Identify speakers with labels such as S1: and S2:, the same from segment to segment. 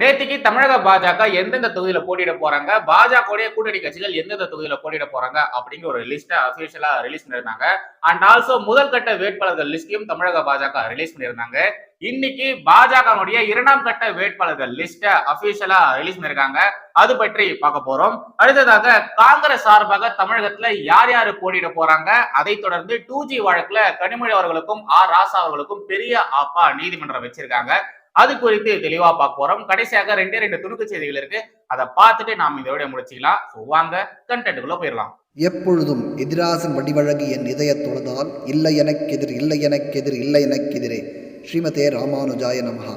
S1: நேற்றுக்கு தமிழக பாஜக எந்தெந்த தொகுதியில போட்டியிட போறாங்க? பாஜகவுடைய கூட்டணி கட்சிகள் எந்தெந்த தொகுதியில போட்டியிட போறாங்க? அப்படிங்கிற ஒரு லிஸ்ட்டை அபிஷியலா ரிலீஸ் பண்ணிருந்தாங்க அண்ட் ஆல்சோ முதல் கட்ட வேட்பாளர்கள் லிஸ்டையும் தமிழக பாஜக ரிலீஸ் பண்ணியிருந்தாங்க. இன்னைக்கு பாஜகவுடைய இரண்டாம் கட்ட வேட்பாளர்கள் லிஸ்ட்டை அபிஷியலா ரிலீஸ் பண்ணிருக்காங்க அது பற்றி பார்க்க போறோம். அடுத்ததாக காங்கிரஸ் சார்பாக தமிழகத்துல யார் யாரு போட்டியிட போறாங்க? அதை தொடர்ந்து டூ ஜி வழக்குல கனிமொழி அவர்களுக்கும் ஆர் ராசா அவர்களுக்கும் பெரிய ஆப்பா நீதிமன்றம் வச்சிருக்காங்க. அது குறித்து தெளிவா பார்க்க போறோம். கடைசியாக ரெண்டே ரெண்டு துணுக்கு செய்திகள் இருக்கு. அதை பார்த்துட்டு நாம் இந்த விட முடிச்சுக்கலாம். வாங்க கண்டென்ட்டுக்குள்ள போயிடலாம்.
S2: எப்பொழுதும் எதிராசன் வடிவழகு என் இதய தொழுதால் இல்லை எனக்கெதிர் இல்லை எனக்கெதிர் இல்லை எனக்கெதிரே. ஸ்ரீமதே ராமானுஜாய நமஹா.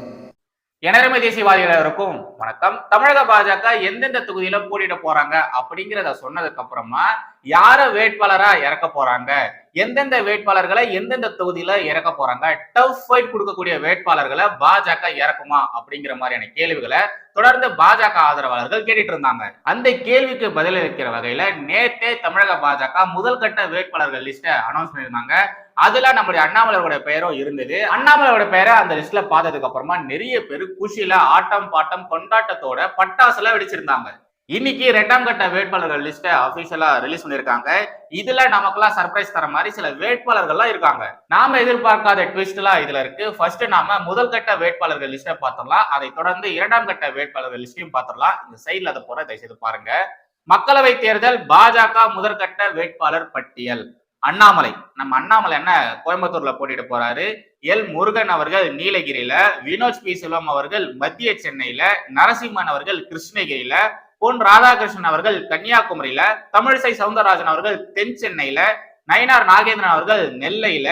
S1: எனரமை தேசியவாதிகளுக்கும் வணக்கம். தமிழக பாஜக எந்தெந்த தொகுதியில போட்டியிட போறாங்க அப்படிங்கிறத சொன்னதுக்கு அப்புறமா யார வேட்பாளரா இறக்க போறாங்க? எந்தெந்த வேட்பாளர்களை எந்தெந்த தொகுதியில இறக்க போறாங்க? டஃப் ஃபைட் கொடுக்கக்கூடிய வேட்பாளர்களை பாஜக இறக்குமா? அப்படிங்கிற மாதிரியான கேள்விகளை தொடர்ந்து பாஜக ஆதரவாளர்கள் கேட்டுட்டு இருந்தாங்க. அந்த கேள்விக்கு பதிலளிக்கிற வகையில நேத்தே தமிழக பாஜக முதல் கட்ட வேட்பாளர்கள் லிஸ்ட்டை அனௌன்ஸ் பண்ணியிருந்தாங்க. அதுல நம்முடைய அண்ணாமலையோட பெயரும் இருந்தது. அண்ணாமலையோட பெயரை அந்த லிஸ்ட்ல பார்த்ததுக்கு அப்புறமா நிறைய பேர் குஷியில ஆட்டம் பாட்டம் கொண்டாட்டத்தோட பட்டாசுல வெடிச்சிருந்தாங்க. இன்னைக்கு ரெண்டாம் கட்ட வேட்பாளர்கள் லிஸ்ட்டை அபிஷியலா ரிலீஸ் பண்ணிருக்காங்க இதுல நமக்கெல்லாம் சர்ப்ரைஸ் தர மாதிரி சில வேட்பாளர்கள்லாம் இருக்காங்க. நாம எதிர்பார்க்காத ட்விஸ்ட் எல்லாம் இதுல இருக்கு. ஃபர்ஸ்ட் நாம முதல் கட்ட வேட்பாளர்கள் லிஸ்ட்டை பார்த்துடலாம். அதை தொடர்ந்து இரண்டாம் கட்ட வேட்பாளர்கள் லிஸ்டையும் பார்த்துடலாம். இந்த சைட்ல அதை போற தயவுசெய்து பாருங்க. மக்களவை தேர்தல் பாஜக முதற்கட்ட வேட்பாளர் பட்டியல். அண்ணாமலை. நம்ம அண்ணாமலை என்ன கோயம்புத்தூர்ல போட்டிட்டு போறாரு? எல் முருகன் அவர்கள் நீலகிரியில வினோஜ் பி செல்வம் அவர்கள் மத்திய சென்னையில நரசிம்மன் அவர்கள் கிருஷ்ணகிரியில பொன் ராதாகிருஷ்ணன் அவர்கள் கன்னியாகுமரியில தமிழிசை சவுந்தரராஜன் அவர்கள் தென் சென்னையில நயனார் நாகேந்திரன் அவர்கள் நெல்லையில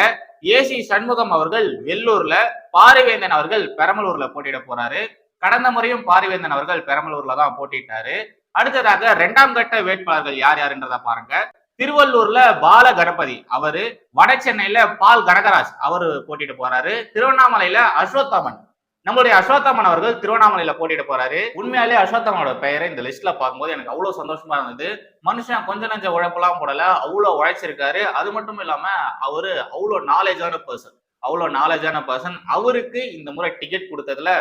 S1: ஏசி சண்முகம் அவர்கள் வெள்ளூர்ல பாரிவேந்தன் அவர்கள் பெரம்பலூர்ல போட்டியிட போறாரு. கடந்த முறையும் பாரிவேந்தன் அவர்கள் பெரம்பலூர்ல தான் போட்டிட்டாரு அடுத்ததாக இரண்டாம் கட்ட வேட்பாளர்கள் யார் யாருன்றத பாருங்க. திருவள்ளூர்ல பால கணபதி அவரு. வட சென்னையில பால் கனகராஜ் அவரு போட்டிட்டு போறாரு. திருவண்ணாமலையில அஸ்வத்தாமன் நம்மளுடைய அஸ்வத்தாமன் அவர்கள் திருவண்ணாமலையில போட்டிட்டு போறாரு. உண்மையாலே அஸ்வத்தாமனோட பெயரை இந்த லிஸ்ட்ல பார்க்கும்போது எனக்கு அவ்வளவு சந்தோஷமா இருந்தது. மனுஷன் கொஞ்ச நஞ்ச உழைப்பெல்லாம் போடல அவ்வளவு உழைச்சிருக்காரு. அது மட்டும் இல்லாம அவரு அவ்வளவு நாலேஜான பர்சன் அவ்வளவு நாலேஜான பர்சன் அவருக்கு இந்த முறை டிக்கெட் கொடுத்ததுல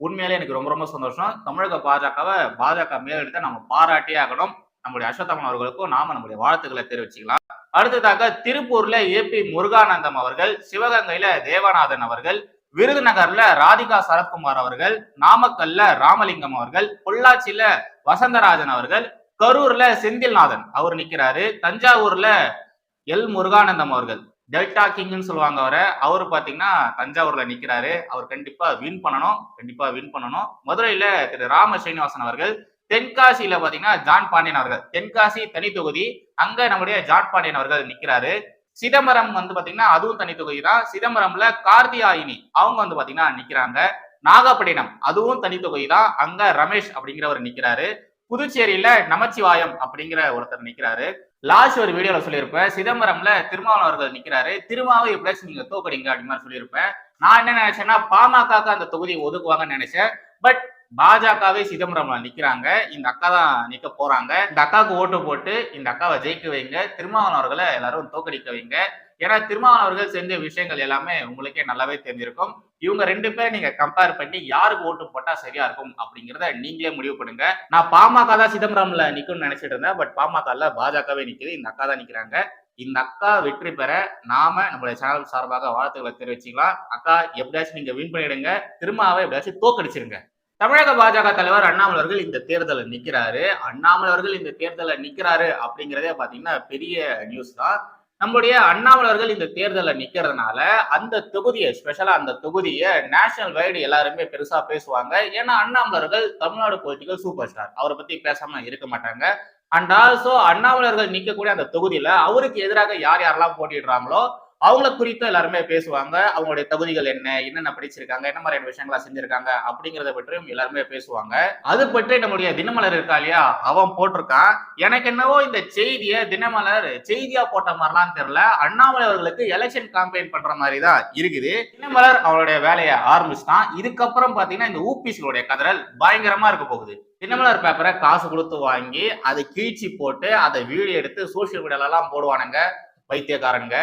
S1: உண்மையிலே எனக்கு ரொம்ப ரொம்ப சந்தோஷம். தமிழக பாஜகவை பாஜக மேலெடுத்த நம்ம பாராட்டியே ஆகணும். நம்முடைய அஸ்வத்தாமன் அவர்களுக்கும் நாம நம்முடைய வாழ்த்துக்களை தெரிவிச்சுக்கலாம். அடுத்ததாக திருப்பூர்ல ஏபி முருகானந்தம் அவர்கள் சிவகங்கையில தேவநாதன் அவர்கள் விருதுநகர்ல ராதிகா சரத்குமார் அவர்கள் நாமக்கல்ல ராமலிங்கம் அவர்கள் பொள்ளாச்சியில வசந்தராஜன் அவர்கள் கரூர்ல செந்தில்நாதன் அவர் நிக்கிறாரு. தஞ்சாவூர்ல எல் முருகானந்தம் அவர்கள் டெல்டா கிங்னு சொல்லுவாங்க அவரை. அவர் பாத்தீங்கன்னா தஞ்சாவூர்ல நிக்கிறாரு. அவர் கண்டிப்பா வின் பண்ணணும் கண்டிப்பா வின் பண்ணணும். மதுரையில திரு ராம ஸ்ரீனிவாசன் அவர்கள் தென்காசியில பாத்தீங்கன்னா ஜான் பாண்டியன் அவர்கள். தென்காசி தனி தொகுதி அங்க நம்முடைய ஜான் பாண்டியன் அவர்கள் நிக்கிறாரு. சிதம்பரம் வந்து பாத்தீங்கன்னா அதுவும் தனி தொகுதி தான் சிதம்பரம்ல கார்த்தியாயினி அவங்க வந்து பாத்தீங்கன்னா நிக்கிறாங்க. நாகப்பட்டினம் அதுவும் தனி தொகுதி தான் அங்க ரமேஷ் அப்படிங்கிறவர் நிக்கிறாரு. புதுச்சேரியில நமச்சிவாயம் அப்படிங்கிற ஒருத்தர் நிக்கிறாரு. லாஸ்ட் ஒரு வீடியோல சொல்லியிருப்பேன். சிதம்பரம்ல திருமாவளவன் அவர்கள் நிக்கிறாரு. திருமாவை எப்படியாச்சும் நீங்க தோக்கடிங்க அப்படின்னு மாதிரி சொல்லியிருப்பேன். நான் என்ன நினைச்சேன்னா பாமகக்கு அந்த தொகுதியை ஒதுக்குவாங்கன்னு நினைச்சேன். பட் பாஜகவே சிதம்பரம்ல நிக்கிறாங்க. இந்த அக்கா தான் நிக்க போறாங்க. இந்த அக்காவுக்கு ஓட்டு போட்டு இந்த அக்காவை ஜெயிக்க வைங்க. திருமாவளவன் அவர்களை எல்லாரும் தோக்கடிக்க வைங்க. ஏன்னா திருமாவன் அவர்கள் செஞ்ச விஷயங்கள் எல்லாமே உங்களுக்கே நல்லாவே தெரிஞ்சிருக்கும். இவங்க ரெண்டு பேரும் நீங்க கம்பேர் பண்ணி யாருக்கு ஓட்டு போட்டா சரியா இருக்கும் அப்படிங்கறத நீங்களே முடிவு பண்ணுங்க. நான் பாமக தான் சிதம்பரம்ல நிக்கும்னு நினைச்சிட்டு இருந்தேன். பட் பாமகல பாஜகவே நிக்குது. இந்த அக்கா தான் நிக்கிறாங்க. இந்த அக்கா வெற்றி பெற நாம நம்மளுடைய சேனல் சார்பாக வாழ்த்துக்களை தெரிவிச்சுக்கலாம். அக்கா எப்படியாச்சும் நீங்க வின் பண்ணிடுங்க. திருமாவை எப்படியாச்சும் தோக்கடிச்சிருங்க தமிழக பாஜக தலைவர் அண்ணாமலை அவர்கள் இந்த தேர்தலில் நிக்கிறாரு. அண்ணாமலை அவர்கள் இந்த தேர்தலில் நிக்கிறாரு அப்படிங்கிறதே பாத்தீங்கன்னா பெரிய நியூஸ் தான். நம்முடைய அண்ணாமலர்கள் இந்த தேர்தலில் நிக்கிறதுனால அந்த தொகுதியை ஸ்பெஷலா அந்த தொகுதியை நேஷனல் வைடு எல்லாருமே பெருசா பேசுவாங்க. ஏன்னா அண்ணாமலர்கள் தமிழ்நாடு பொலிட்டிக்கல் சூப்பர் ஸ்டார் அவரை பத்தி பேசாம இருக்க மாட்டாங்க. அண்ட் ஆல்சோ அண்ணாமலர்கள் நிற்கக்கூடிய அந்த தொகுதியில அவருக்கு எதிராக யார் யாரெல்லாம் போட்டிடுறாங்களோ அவங்கள குறித்து எல்லாருமே பேசுவாங்க. அவங்களுடைய தகுதிகள் என்ன என்னென்ன படிச்சிருக்காங்க என்ன மாதிரியான விஷயங்களா செஞ்சிருக்காங்க அப்படிங்கறத பற்றியும் எல்லாருமே பேசுவாங்க. அது பற்றி நம்முடைய தினமலர் இருக்கா இல்லையா? அவன் போட்டிருக்கான். எனக்கு என்னவோ இந்த செய்தியை தினமலர் செய்தியா போட்ட மாதிரிலாம் தெரியல. அண்ணாமலை அவர்களுக்கு எலெக்ஷன் காம்பெயின் பண்ற மாதிரி தான் இருக்குது. தினமலர் அவருடைய வேலையை ஆரம்பிச்சுட்டான். இதுக்கப்புறம் பாத்தீங்கன்னா இந்த ஊபிசிகளுடைய கதறல் பயங்கரமா இருக்க போகுது. தினமலர் பேப்பரை காசு கொடுத்து வாங்கி அதை கீழ்ச்சி போட்டு அதை வீடியோ எடுத்து சோசியல் மீடியாலலாம் போடுவானுங்க. பைத்தியக்காரனுங்க.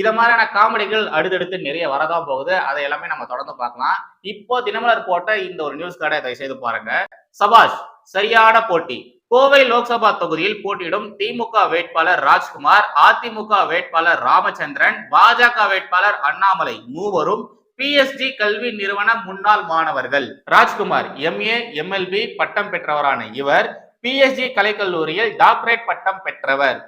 S1: இதை மாதிரியான காமெடிகள் அடுத்தடுத்து நிறைய வரதான் போகுது. அதை எல்லாமே நம்ம தொடர்ந்து பார்க்கலாம். இப்போ தினமலர் போட்ட இந்த ஒரு நியூஸ் கார்டை தயவு செய்து பாருங்க. சபாஷ் சரியான போட்டி. கோவை லோக்சபா தொகுதியில் போட்டியிடும் திமுக வேட்பாளர் ராஜ்குமார் அதிமுக வேட்பாளர் ராமச்சந்திரன் பாஜக வேட்பாளர் அண்ணாமலை மூவரும் பிஎஸ்டி கல்வி நிறுவன முன்னாள் மாணவர்கள். ராஜ்குமார் எம்ஏ எம்எல்பி பட்டம் பெற்றவரான இவர். பிஎஸ்டி கலைக்கல்லூரியில் டாக்டரேட் பட்டம் பெற்றவர்.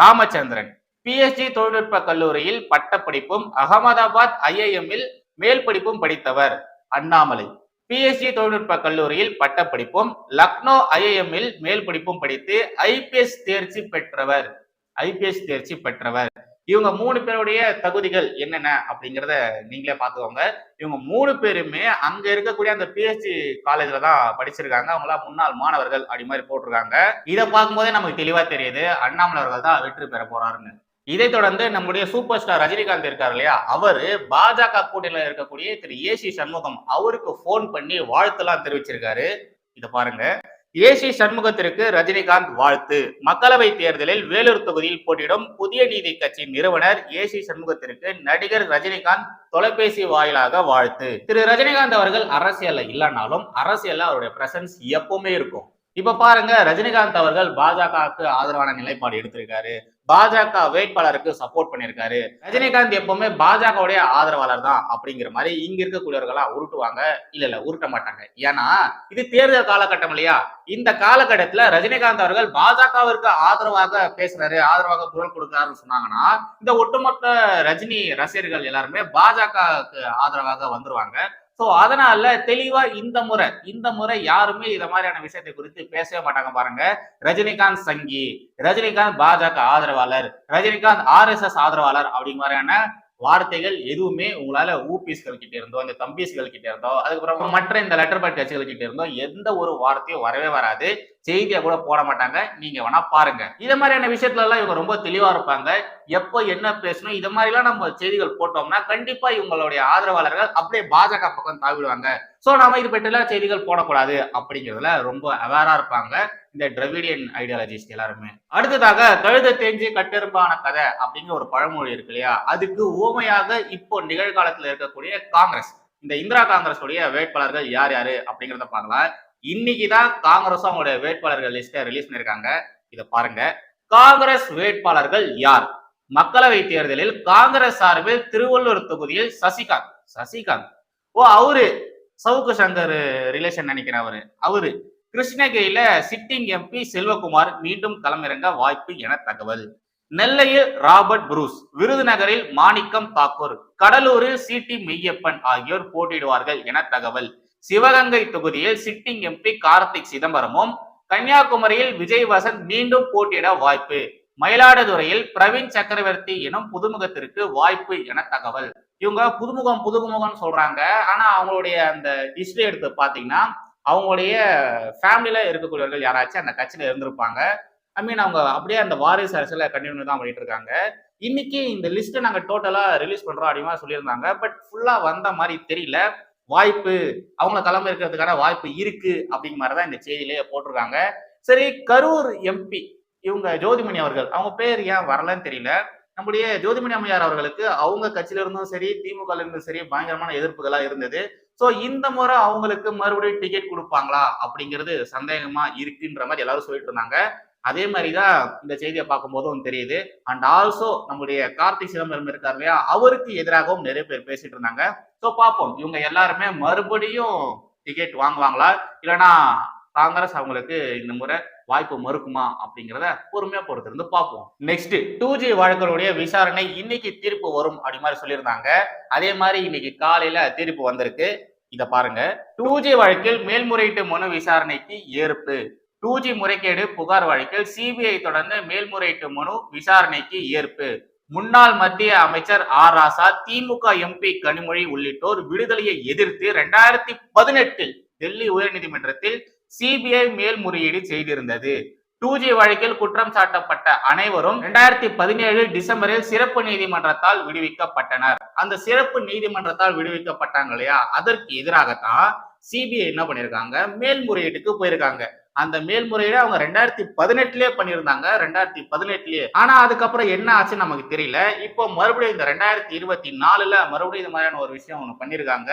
S1: ராமச்சந்திரன் பிஎஸ்ஜி தொழில்நுட்ப கல்லூரியில் பட்டப்படிப்பும் அகமதாபாத் ஐஐஎம்மில் மேல் படிப்பும் படித்தவர். அண்ணாமலை. பிஎஸ்சி தொழில்நுட்ப கல்லூரியில் பட்டப்படிப்பும் லக்னோ ஐஐஎம்மில் மேல் படிப்பும் படித்து ஐபிஎஸ் தேர்ச்சி பெற்றவர். ஐபிஎஸ் தேர்ச்சி பெற்றவர். இவங்க மூணு பேருடைய தகுதிகள் என்னென்ன அப்படிங்கிறத நீங்களே பார்த்துக்கோங்க. இவங்க மூணு பேருமே அங்க இருக்கக்கூடிய அந்த பிஎஸ்சி காலேஜ்ல தான் படிச்சிருக்காங்க. அவங்களாம் முன்னாள் மாணவர்கள் அப்படி மாதிரி போட்டிருக்காங்க. இதை பார்க்கும்போதே நமக்கு தெளிவா தெரியுது. அண்ணாமலை அவர்கள் தான் வெற்றி பெற போறாருன்னு. இதைத் தொடர்ந்து நம்முடைய சூப்பர் ஸ்டார் ரஜினிகாந்த் இருக்கார் இல்லையா? அவரு பாஜக கூட்டணியில் இருக்கக்கூடிய திரு ஏசி சண்முகம் அவருக்கு ஃபோன் பண்ணி வாழ்த்துலாம் தெரிவிச்சிருக்காரு. இதை பாருங்க. ஏசி சண்முகத்திற்கு ரஜினிகாந்த் வாழ்த்து. மக்களவை தேர்தலில் வேலூர் தொகுதியில் போட்டியிடும் புதிய நீதி கட்சி நிறுவனர் ஏசி சண்முகத்திற்கு நடிகர் ரஜினிகாந்த் தொலைபேசி வாயிலாக வாழ்த்து. திரு ரஜினிகாந்த் அவர்கள் அரசியல்ல இல்லைனாலும் அரசியல்ல அவருடைய பிரசன்ஸ் எப்பவுமே இருக்கும். இப்ப பாருங்க ரஜினிகாந்த் அவர்கள் பாஜகவுக்கு ஆதரவான நிலைப்பாடு எடுத்திருக்காரு. பாஜக வேட்பாளருக்கு சப்போர்ட் பண்ணியிருக்காரு. ரஜினிகாந்த் எப்பவுமே பாஜகவுடைய ஆதரவாளர் தான் அப்படிங்கிற மாதிரி இங்க இருக்கக்கூடியவர்களா உருட்டுவாங்க. இல்ல இல்ல உருட்ட மாட்டாங்க. ஏன்னா இது தேர்தல் காலகட்டம் இல்லையா? இந்த காலகட்டத்துல ரஜினிகாந்த் அவர்கள் பாஜகவிற்கு ஆதரவாக பேசுறாரு ஆதரவாக குரல் கொடுக்கிறாருன்னு சொன்னாங்கன்னா இந்த ஒட்டுமொத்த ரஜினி ரசிகர்கள் எல்லாருமே பாஜகவுக்கு ஆதரவாக வந்துருவாங்க. ஸோ அதனால தெளிவா இந்த முறை இந்த முறை யாருமே இந்த மாதிரியான விஷயத்தை குறித்து பேசவே மாட்டாங்க பாருங்க. ரஜினிகாந்த் சங்கி ரஜினிகாந்த் பாஜக ஆதரவாளர் ரஜினிகாந்த் ஆர்எஸ்எஸ் ஆதரவாளர் அப்படிங்கிற மாதிரியான வார்த்தைகள் எதுவுமே உங்களால ஊபிஸ்கள் கிட்ட இருந்தோ இந்த தம்பீஸ்கள் கிட்ட இருந்தோ அதுக்கப்புறம் மற்ற இந்த லெட்டர் பேட் கட்சிகள் கிட்ட இருந்தோ எந்த ஒரு வார்த்தையும் வரவே வராது. செய்தியா கூட போட மாட்டாங்க. நீங்க வேணா பாருங்க. இத மாதிரியான விஷயத்துல எல்லாம் இவங்க ரொம்ப தெளிவா இருப்பாங்க. எப்போ என்ன பேசணும் இது மாதிரி எல்லாம் நம்ம செய்திகள் போட்டோம்னா கண்டிப்பா இவங்களுடைய ஆதரவாளர்கள் அப்படியே பாஜக பக்கம் தாவிடுவாங்க. சோ நாம இது பற்றிலாம் செய்திகள் போடக்கூடாது அப்படிங்கிறதுல ரொம்ப அவேரா இருப்பாங்க. இந்த டிரவிடியன் ஐடியாலஜிஸ்ட் எல்லாருமே. அடுத்ததாக கழுத தேஞ்சு கட்டெரும்பான கதை அப்படிங்கிற ஒரு பழமொழி இருக்கு இல்லையா? அதுக்கு ஊமையாக இப்போ நிகழ்காலத்தில் இருக்கக்கூடிய காங்கிரஸ். இந்த இந்திரா காங்கிரஸ் உடைய வேட்பாளர்கள் யார் யாரு அப்படிங்கிறத பார்க்கலாம். இன்னைக்கு தான் காங்கிரஸும் அவங்களுடைய வேட்பாளர்கள் லிஸ்ட்டை ரிலீஸ் பண்ணிருக்காங்க இதை பாருங்க. காங்கிரஸ் வேட்பாளர்கள் யார்? மக்களவை தேர்தலில் காங்கிரஸ் சார்பில் திருவள்ளூர் தொகுதியில் சசிகாந்த். சசிகாந்த். ஓ அவரு சவுக்கு சங்கர் ரிலேஷன் நினைக்கிறேன் அவரு. அவரு. கிருஷ்ணகிரியில சிட்டிங் எம்பி செல்வகுமார் மீண்டும் களமிறங்க வாய்ப்பு என தகவல். நெல்லையில் ராபர்ட் புரூஸ் விருதுநகரில் மாணிக்கம் தாக்கூர் கடலூரில் சிடி மெய்யப்பன் ஆகியோர் போட்டியிடுவார்கள் என தகவல். சிவகங்கை தொகுதியில் சிட்டிங் எம்பி கார்த்திக் சிதம்பரமும் கன்னியாகுமரியில் விஜய் வசந்த் மீண்டும் போட்டியிட வாய்ப்பு. மயிலாடுதுறையில் பிரவீன் சக்கரவர்த்தி எனும் புதுமுகத்திற்கு வாய்ப்பு என தகவல். இவங்க புதுமுகம் புதுமுகம்னு சொல்றாங்க. ஆனா அவங்களுடைய அந்த ஹிஸ்டரி எடுத்து பாத்தீங்கன்னா அவங்களுடைய ஃபேமிலியில இருக்கக்கூடியவர்கள் யாராச்சும் அந்த கட்சியில இருந்திருப்பாங்க. ஐ மீன் அவங்க அப்படியே அந்த வாரிசு அரசியல கண்டினியூ தான் பண்ணிட்டு இருக்காங்க. இன்னைக்கு இந்த லிஸ்ட்டை நாங்கள் டோட்டலாக ரிலீஸ் பண்ணுறோம் அப்படிமா சொல்லியிருந்தாங்க. பட் ஃபுல்லாக வந்த மாதிரி தெரியல. வாய்ப்பு அவங்கள கிளம்ப இருக்கிறதுக்கான வாய்ப்பு இருக்கு அப்படிங்கிற மாதிரி தான் இந்த செய்தியிலேயே போட்டிருக்காங்க. சரி கரூர் எம்பி இவங்க ஜோதிமணி அவர்கள் அவங்க பேர் ஏன் வரலன்னு தெரியல. நம்முடைய ஜோதிமணி அம்மையார் அவர்களுக்கு அவங்க கட்சியில இருந்தும் சரி திமுக இருந்தும் சரி பயங்கரமான எதிர்ப்புகளா இருந்தது. சோ இந்த முறை அவங்களுக்கு மறுபடியும் டிக்கெட் கொடுப்பாங்களா அப்படிங்கிறது சந்தேகமா இருக்குன்ற மாதிரி எல்லாரும் சொல்லிட்டு இருந்தாங்க. அதே மாதிரிதான் இந்த செய்தியை பார்க்கும் போதும் தெரியுது. அண்ட் ஆல்சோ நம்முடைய கார்த்திக் சிதம்பரம் இருக்கார் இல்லையா அவருக்கு எதிராகவும் நிறைய பேர் பேசிட்டு இருந்தாங்க. சோ பார்ப்போம். இவங்க எல்லாருமே மறுபடியும் டிக்கெட் வாங்குவாங்களா? இல்லைன்னா காங்கிரஸ் அவங்களுக்கு இந்த முறை வாய்ப்பு மறுக்குமா அப்படிங்கிறத பொறுமையா பொறுத்திருந்து பார்ப்போம். நெக்ஸ்ட் டூ ஜி வழக்கினுடைய விசாரணை இன்னைக்கு தீர்ப்பு வரும் அப்படி மாதிரி சொல்லியிருந்தாங்க. அதே மாதிரி இன்னைக்கு காலையில தீர்ப்பு வந்திருக்கு. இதை பாருங்க. டூ ஜி வழக்கில் மேல்முறையீட்டு மனு விசாரணைக்கு ஏற்பு. டூ ஜி முறைகேடு புகார் வழக்கில் சிபிஐ தொடர்ந்து மேல்முறையீட்டு மனு விசாரணைக்கு ஏற்பு. முன்னாள் மத்திய அமைச்சர் ஆர் ராசா திமுக எம்பி கனிமொழி உள்ளிட்டோர் விடுதலையை எதிர்த்து ரெண்டாயிரத்தி பதினெட்டில் டெல்லி உயர்நீதிமன்றத்தில் சிபிஐ மேல்முறையீடு செய்திருந்தது. டூ ஜி வழக்கில் குற்றம் சாட்டப்பட்ட அனைவரும் இரண்டாயிரத்தி பதினேழு டிசம்பரில் சிறப்பு நீதிமன்றத்தால் விடுவிக்கப்பட்டனர். அந்த சிறப்பு நீதிமன்றத்தால் விடுவிக்கப்பட்டாங்க இல்லையா? அதற்கு எதிராகத்தான் சிபிஐ என்ன பண்ணிருக்காங்க? மேல்முறையீட்டுக்கு போயிருக்காங்க. அந்த மேல்முறையீடு அவங்க ரெண்டாயிரத்தி பதினெட்டுலயே பண்ணியிருந்தாங்க. ரெண்டாயிரத்தி பதினெட்டுலயே. ஆனா அதுக்கப்புறம் என்ன ஆச்சுன்னு நமக்கு தெரியல. இப்போ மறுபடியும் இந்த ரெண்டாயிரத்தி இருபத்தி நாலுல மறுபடியும் இது மாதிரியான ஒரு விஷயம் ஒன்று பண்ணியிருக்காங்க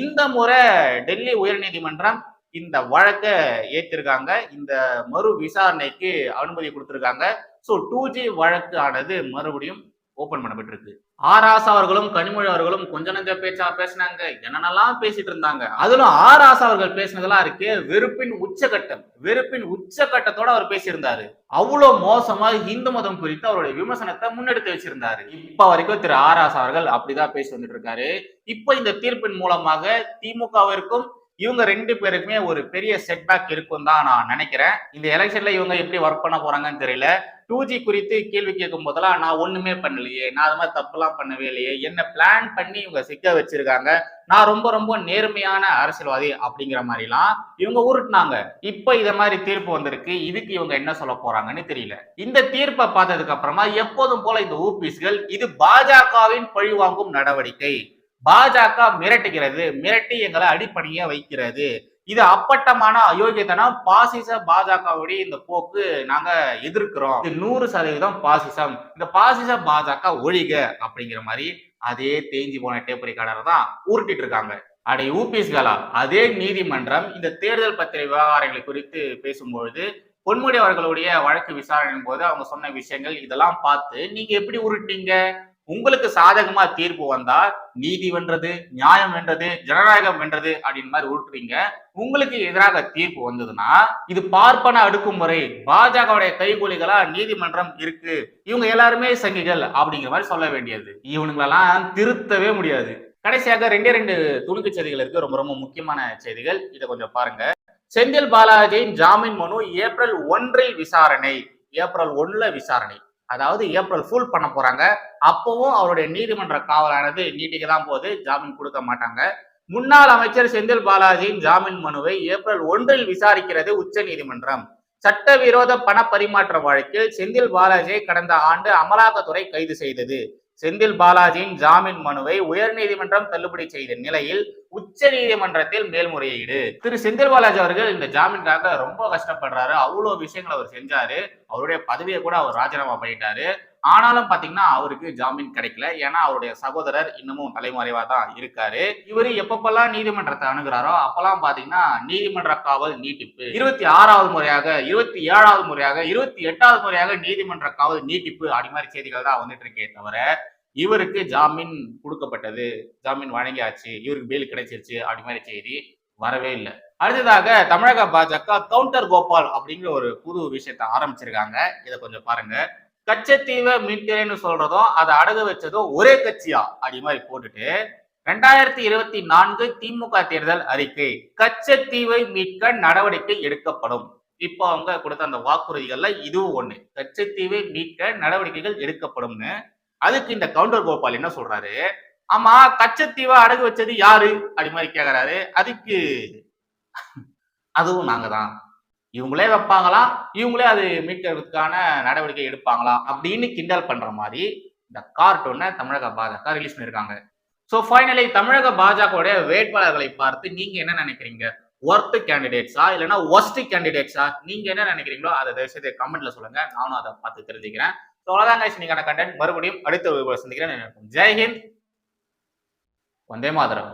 S1: இந்த முறை டெல்லி உயர்நீதிமன்றம் இந்த வழக்கை ஏற்றிருக்காங்க. இந்த மறு விசாரணைக்கு அனுமதி கொடுத்துருக்காங்க. ஸோ டூ ஜி வழக்கு ஆனது மறுபடியும் ஓபன் பண்ணப்பட்டிருக்கு. ஆர் ஆசா அவர்களும் கனிமொழி அவர்களும் கொஞ்ச நஞ்ச பேச்சா பேசினாங்க. என்னென்னலாம் பேசிட்டு இருந்தாங்க. அதிலும் ஆர் ஆசா அவர்கள் பேசினதெல்லாம் இருக்கு. வெறுப்பின் உச்சகட்டம். வெறுப்பின் உச்சகட்டத்தோட அவர் பேசியிருந்தாரு. அவ்வளவு மோசமா இந்து மதம் குறித்து அவருடைய விமர்சனத்தை முன்னெடுத்து வச்சிருந்தாரு. இப்ப வரைக்கும் திரு ஆர் அவர்கள் அப்படிதான் பேசி வந்துட்டு இருக்காரு. இப்ப இந்த தீர்ப்பின் மூலமாக திமுகவிற்கும் இவங்க ரெண்டு பேருக்குமே ஒரு பெரிய செட்பேக் இருக்கும் தான் நான் நினைக்கிறேன். இந்த எலெக்ஷன்ல இவங்க எப்படி ஒர்க் பண்ண போறாங்கன்னு தெரியல. டூ ஜி குறித்து கேள்வி கேட்கும் போதெல்லாம் நான் ஒண்ணுமே பண்ணலையே. நான் அது மாதிரி தப்புலாம் பண்ணவே இல்லையே. என்ன பிளான் பண்ணி இவங்க சிக்க வச்சிருக்காங்க. நான் ரொம்ப ரொம்ப நேர்மையான அரசியல்வாதி அப்படிங்கிற மாதிரிலாம் இவங்க உருட்டினாங்க. இப்போ இதை மாதிரி தீர்ப்பு வந்திருக்கு. இதுக்கு இவங்க என்ன சொல்ல போறாங்கன்னு தெரியல. இந்த தீர்ப்பை பார்த்ததுக்கு அப்புறமா எப்போதும் போல இந்த ஊபிஸ்கள் இது பாஜகவின் பழிவாங்கும் நடவடிக்கை. பாஜக மிரட்டுகிறது மிரட்டி எங்களை அடிப்பணிய வைக்கிறது. இது அப்பட்டமான அயோக்கியத்தனம். பாசிச பாஜகவுடைய இந்த போக்கு நாங்க எதிர்க்கிறோம். இது நூறு சதவீதம் பாசிசம். இந்த பாசிச பாஜக ஒழிக அப்படிங்கிற மாதிரி அதே தேஞ்சி போன டேப் ரெக்கார்டர் தான் உருட்டிட்டு இருக்காங்க. அடே ஊபிஸ்களா அதே நீதிமன்றம் இந்த தேர்தல் பத்திரிகை விவகாரங்களை குறித்து பேசும்பொழுது பொன்முடி அவர்களுடைய வழக்கு விசாரணையின் போது அவங்க சொன்ன விஷயங்கள் இதெல்லாம் பார்த்து நீங்க எப்படி உருட்டீங்க? உங்களுக்கு சாதகமா தீர்ப்பு வந்தா நீதி வென்றது நியாயம் வென்றது ஜனநாயகம் வென்றது அப்படின்னு மாதிரி உருட்டுறீங்க. உங்களுக்கு எதிராக தீர்ப்பு வந்ததுன்னா இது பார்ப்பன அடுக்குமுறை பாஜகவுடைய கைகூலிகளா நீதிமன்றம் இருக்கு. இவங்க எல்லாருமே சங்கிகள் அப்படிங்கிற மாதிரி சொல்ல வேண்டியது. இவனுங்களெல்லாம் திருத்தவே முடியாது. கடைசியாக ரெண்டே ரெண்டு துணுக்கு செய்திகள் இருக்கு. ரொம்ப ரொம்ப முக்கியமான செய்திகள். இதை கொஞ்சம் பாருங்க. செந்தில் பாலாஜியின் ஜாமீன் மனு ஏப்ரல் ஒன்றில் விசாரணை. ஏப்ரல் ஒன்னுல விசாரணை. அதாவது ஏப்ரல் ஃபுல் பண்ண போறாங்க. அப்பவும் அவருடைய நீதிமன்ற காவலானது நீட்டிக்க தான் போது ஜாமீன் கொடுக்க மாட்டாங்க. முன்னாள் அமைச்சர் செந்தில் பாலாஜியின் ஜாமீன் மனுவை ஏப்ரல் ஒன்றில் விசாரிக்கிறது உச்ச நீதிமன்றம். சட்டவிரோத பண பரிமாற்ற வழக்கில் செந்தில் பாலாஜியை கடந்த ஆண்டு அமலாக்கத்துறை கைது செய்தது. செந்தில் பாலாஜியின் ஜாமீன் மனுவை உயர்நீதிமன்றம் தள்ளுபடி செய்த நிலையில் உச்ச நீதிமன்றத்தில் மேல்முறையீடு. திரு செந்தில் பாலாஜி அவர்கள் இந்த ஜாமீனுக்காக ரொம்ப கஷ்டப்படுறாரு. அவ்வளோ விஷயங்கள் அவர் செஞ்சாரு. அவருடைய பதவியை கூட அவர் ராஜினாமா பண்ணிட்டாரு. ஆனாலும் பாத்தீங்கன்னா அவருக்கு ஜாமீன் கிடைக்கல. ஏன்னா அவருடைய சகோதரர் இன்னமும் தலைமறைவா தான் இருக்காரு. இவரு எப்பப்பெல்லாம் நீதிமன்றத்தை அணுகிறாரோ அப்பெல்லாம் பாத்தீங்கன்னா நீதிமன்ற காவல் நீட்டிப்பு இருபத்தி ஆறாவது முறையாக இருபத்தி ஏழாவது முறையாக இருபத்தி எட்டாவது முறையாக நீதிமன்ற காவல் நீட்டிப்பு அப்படி மாதிரி செய்திகள் தான் வந்துட்டு இருக்கே தவிர இவருக்கு ஜாமீன் கொடுக்கப்பட்டது ஜாமீன் வழங்கியாச்சு இவருக்கு பெயில் கிடைச்சிருச்சு அப்படி மாதிரி செய்தி வரவே இல்லை. அடுத்ததாக தமிழக பாஜக கவுண்டர் கோபால் அப்படிங்கிற ஒரு புது விஷயத்தை ஆரம்பிச்சிருக்காங்க. இதை கொஞ்சம் பாருங்க. கச்சத்தீவை மீட்கிறேன்னு சொல்றதோ அதை அடகு வச்சதோ ஒரே கட்சியா? அப்படி மாதிரி போட்டுட்டு ரெண்டாயிரத்தி இருபத்தி நான்கு திமுக தேர்தல் அறிக்கை கச்சத்தீவை மீட்க நடவடிக்கை எடுக்கப்படும். இப்போ அவங்க கொடுத்த அந்த வாக்குறுதிகள்ல இதுவும் ஒண்ணு. கச்சத்தீவை மீட்க நடவடிக்கைகள் எடுக்கப்படும்னு. அதுக்கு இந்த கவுண்டர் கோபால் என்ன சொல்றாரு? ஆமா கச்சத்தீவை அடகு வச்சது யாரு? அப்படி மாதிரி கேக்குறாரு. அதுக்கு அதுவும் நாங்க தான் இவங்களே வைப்பாங்களாம் இவங்களே அது மீட்கிறதுக்கான நடவடிக்கை எடுப்பாங்களாம் அப்படின்னு கிண்டல் பண்ற மாதிரி இந்த கார்ட்டூனை தமிழக பாஜக ரிலீஸ் பண்ணிருக்காங்க ஸோ ஃபைனலி தமிழக பாஜகவுடைய வேட்பாளர்களை பார்த்து நீங்க என்ன நினைக்கிறீங்க? ஒர்த் கேண்டிடேட்ஸா இல்லைன்னா ஒஸ்ட் கேண்டிடேட்ஸா நீங்க என்ன நினைக்கிறீங்களோ அதை தயவுசெய்து கமெண்ட்ல சொல்லுங்க. நானும் அதை பார்த்து தெரிஞ்சுக்கிறேன். ஸோ அவ்வளோதான் கைஸ் இன்னைக்கான கண்டென்ட் மறுபடியும் அடுத்த சந்திக்கிறேன். ஜெய்ஹிந்த் வந்தே மாதரம்.